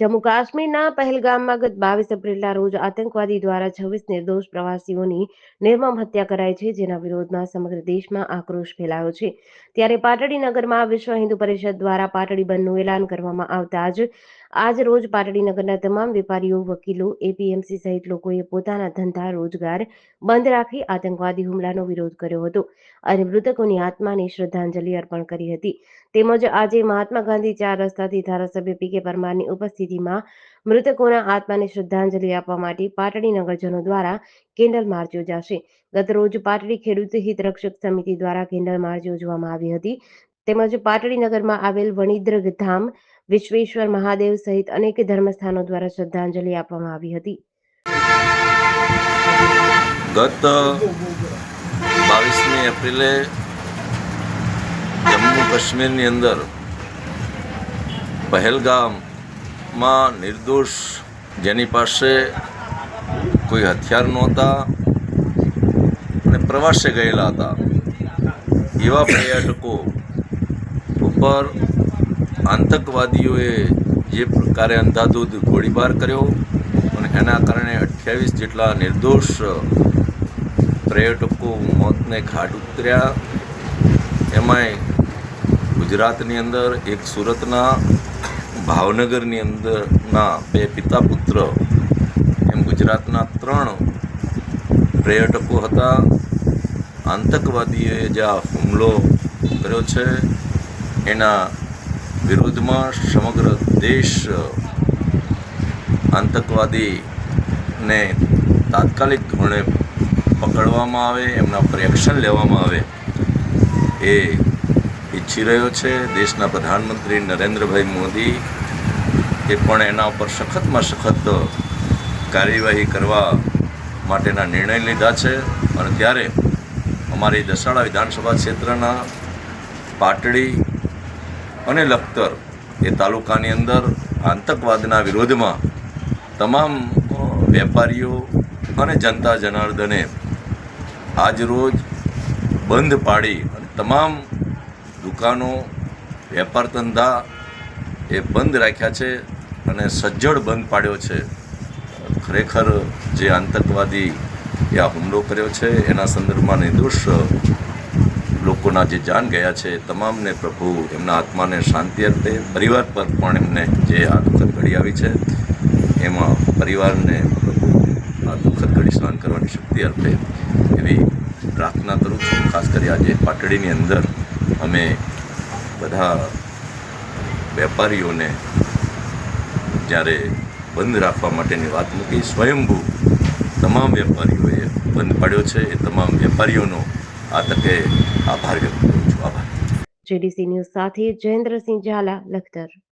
જમ્મુ કાશ્મીરના પહેલગામમાં ગત બાવીસ એપ્રિલના રોજ આતંકવાદી દ્વારા છવ્વીસ નિર્દોષ પ્રવાસીઓની નિર્મમ હત્યા કરાઈ છે, જેના વિરોધમાં સમગ્ર દેશમાં આક્રોશ ફેલાયો છે. ત્યારે પાટડી નગરમાં વિશ્વ હિન્દુ પરિષદ દ્વારા પાટડી બંધનું એલાન કરવામાં આવતા જ, આજ રોજ પાટડી નગરના તમામ વેપારીઓ, વકીલો, એપીએમસી સહિત લોકોએ પોતાના ધંધા, રોજગાર બંધ રાખી આતંકવાદી હુમલાનો વિરોધ કર્યો હતો અને મૃતકોની આત્માને શ્રદ્ધાંજલિ અર્પણ કરી હતી. તેમજ આજે મહાત્મા ગાંધી ચાર રસ્તાથી ધારાસભ્ય પી કે પરમારની ઉપસ્થિતિમાં મૃતકોના આત્માને શ્રદ્ધાંજલિ આપવા માટે પાટડી નગરજનો દ્વારા કેન્ડલ માર્ચ યોજાશે. ગત રોજ પાટડી ખેડૂત હિત રક્ષક સમિતિ દ્વારા કેન્ડલ માર્ચ યોજવામાં આવી હતી. તેમજ પાટડી નગરમાં આવેલ વણિદ્ર ધામ, વિશ્વેશ્વર મહાદેવ સહિત અનેક ધર્મસ્થાનો દ્વારા શ્રદ્ધાંજલિ આપવામાં આવી હતી. ગત બાવીસમી એપ્રિલે જમ્મુ કાશ્મીરની અંદર પહેલગામમાં નિર્દોષ, જેની પાસે કોઈ હથિયાર નહોતા અને પ્રવાસે ગયેલા હતા. એવા પર્યટકો ઉપર આતંકવાદીઓએ જે પ્રકારે અંધાધૂધ ગોળીબાર કર્યો અને એના કારણે અઠ્યાવીસ જેટલા નિર્દોષ પર્યટકો મોતને ઘાટ ઉતર્યા. એમાંય ગુજરાતની અંદર એક સુરતના ભાવનગરની અંદરના બે પિતા પુત્ર, એમ ગુજરાતના ત્રણ પર્યટકો હતા. આતંકવાદીઓએ જે આ હુમલો કર્યો છે, એના વિરુદ્ધમાં સમગ્ર દેશ આતંકવાદીને તાત્કાલિક ધોરણે પકડવામાં આવે, એમના પર એક્શન લેવામાં આવે એ ઈચ્છી રહ્યો છે. દેશના પ્રધાનમંત્રી નરેન્દ્રભાઈ મોદી એ પણ એના ઉપર સખતમાં સખત કાર્યવાહી કરવા માટેના નિર્ણય લીધા છે અને ત્યારે અમારી દસાડા વિધાનસભા ક્ષેત્રના પાટડી અને લખતર એ તાલુકાની અંદર આતંકવાદના વિરોધમાં તમામ વેપારીઓ અને જનતા જનાર્દને આજરોજ બંધ પાડી અને તમામ દુકાનો, વેપાર ધંધા એ બંધ રાખ્યા છે. અને સજ્જડ બંધ પાડ્યો છે. ખરેખર જે આતંકવાદી એ આ હુમલો કર્યો છે, એના સંદર્ભમાં નિર્દોષ લોકોના જે જાન ગયા છે તમામને પ્રભુ એમના આત્માને શાંતિ આપે. પરિવાર પર પણ એમને જે આ દુઃખદ ઘડી આવી છે, એમાં પરિવારને પ્રભુ આ દુઃખદ ઘડી સ્નાન કરવાની શક્તિ આપે એવી પ્રાર્થના કરું છું. ખાસ કરી આજે પાટડીની અંદર અમે બધા વેપારીઓને જ્યારે બંધ રાખવા માટેની વાત મૂકી સ્વયંભૂ તમામ વેપારીઓએ બંધ પાડ્યો છે, એ તમામ વેપારીઓનો આ તકે આભાર વ્યક્ત કરું છું. આભાર. જેડીસી ન્યૂઝ સાથે જયેન્દ્રસિંહ ઝાલા, લખતર.